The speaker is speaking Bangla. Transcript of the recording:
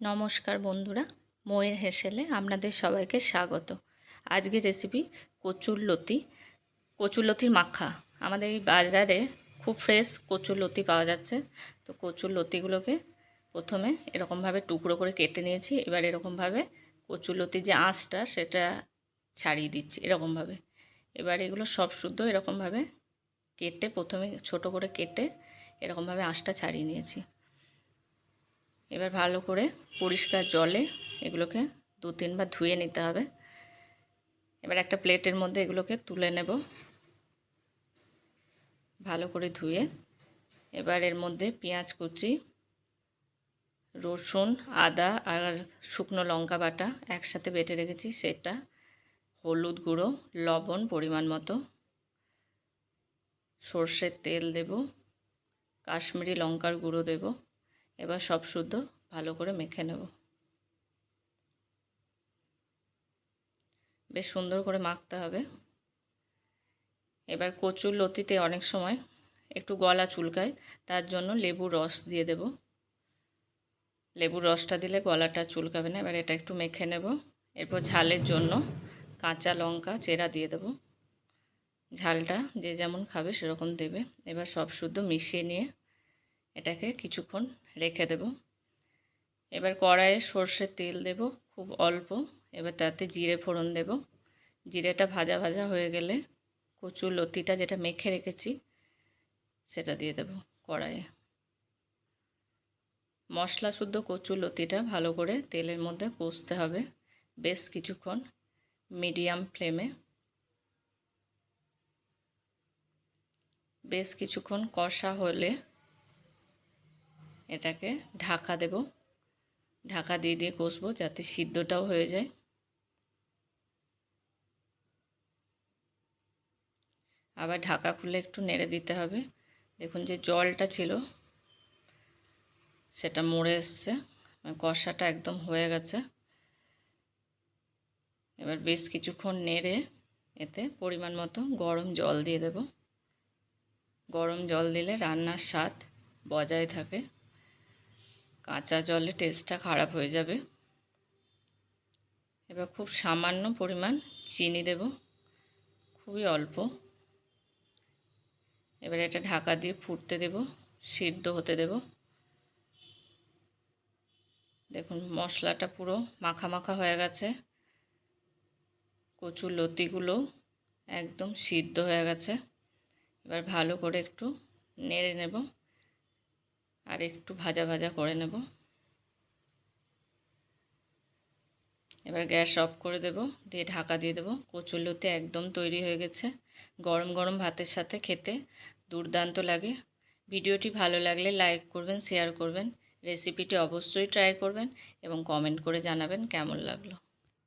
নমস্কার বন্ধুরা, ময়ের হেসেলে আপনাদের সবাইকে স্বাগত। আজকের রেসিপি কচুর লতি, কচুর লতির মাখা। আমাদের এই বাজারে খুব ফ্রেশ কচুর লতি পাওয়া যাচ্ছে। তো কচুর লতিগুলোকে প্রথমে এরকমভাবে টুকরো করে কেটে নিয়েছি। এবার এরকমভাবে কচুর লতির যে আঁশটা, সেটা ছাড়িয়ে দিচ্ছি এরকমভাবে। এবার এগুলো সব শুদ্ধ এরকমভাবে কেটে প্রথমে ছোট করে কেটে এরকমভাবে আঁশটা ছাড়িয়ে নিয়েছি। এবার ভালো করে পরিষ্কার জলে এগুলোকে দু তিনবার ধুয়ে নিতে হবে। এবার একটা প্লেটের মধ্যে এগুলোকে তুলে নেব। ভালো করে ধুয়ে এবার এর মধ্যে পেঁয়াজ কুচি, রসুন, আদা আর শুকনো লঙ্কা বাটা একসাথে বেটে রেখেছি। সেটা হলুদ গুঁড়ো, লবণ পরিমাণ মতো, সর্ষের তেল দেব, কাশ্মীরি লঙ্কার গুঁড়ো দেবো এবার সব শুদ্ধ, ভালো করে মেখে নেব। বেশ সুন্দর করে মাখতে হবে। এবার কচুর লতিতে অনেক সময় একটু গলা চুলকায়, তার জন্য লেবুর রস দিয়ে দেব। লেবুর রসটা দিলে গলাটা চুলকাবে না, এবার এটা একটু মেখে নেব। এরপর ঝালের জন্য কাঁচা লঙ্কা চেরা দিয়ে দেব। ঝালটা যে যেমন খাবে সেরকম দেবে। এবার সব শুদ্ধ মিশিয়ে নিয়ে এটাকে কিছুক্ষণ রেখে দেব। এবার কড়াইয়ে সর্ষের তেল দেব, খুব অল্প। এবার তাতে জিরে ফোড়ন দেব। জিরেটা ভাজা ভাজা হয়ে গেলে কচুর লতিটা যেটা মেখে রেখেছি, সেটা দিয়ে দেব কড়াইয়ে। মশলা শুদ্ধ কচুর লতিটা ভালো করে তেলের মধ্যে কষতে হবে বেশ কিছুক্ষণ মিডিয়াম ফ্লেমে। বেশ কিছুক্ষণ কষা হলে এটাকে ঢাকা দেব। ঢাকা দিয়ে দিয়ে কষবো যাতে সিদ্ধটাও হয়ে যায়। আবার ঢাকা খুলে একটু নেড়ে দিতে হবে। দেখুন যে জলটা ছিল, সেটা মরে এসছে। মানে কষাটা একদম হয়ে গেছে। এবার বেশ কিছুক্ষণ নেড়ে এতে পরিমাণ মতো গরম জল দিয়ে দেব। গরম জল দিলে রান্নার স্বাদ বজায় থাকে। কাঁচা জলে টেস্টটা খারাপ হয়ে যাবে। এবার খুব সামান্য পরিমাণ চিনি দেব, খুবই অল্প। এবার এটা ঢাকা দিয়ে ফুটতে দেব, সিদ্ধ হতে দেব। দেখুন, মশলাটা পুরো মাখা মাখা হয়ে গেছে। কচুর লতিগুলো একদম সিদ্ধ হয়ে গেছে। এবার ভালো করে একটু নেড়ে নেব। আর একটু ভাজা ভাজা করে নেব। এবার গ্যাস অফ করে দেব, দিয়ে ঢাকা দিয়ে দেবো। কচুরলতি একদম তৈরি হয়ে গেছে। গরম গরম ভাতের সাথে খেতে দুর্দান্ত লাগে। ভিডিওটি ভালো লাগলে লাইক করবেন, শেয়ার করবেন। রেসিপিটি অবশ্যই ট্রাই করবেন এবং কমেন্ট করে জানাবেন কেমন লাগল।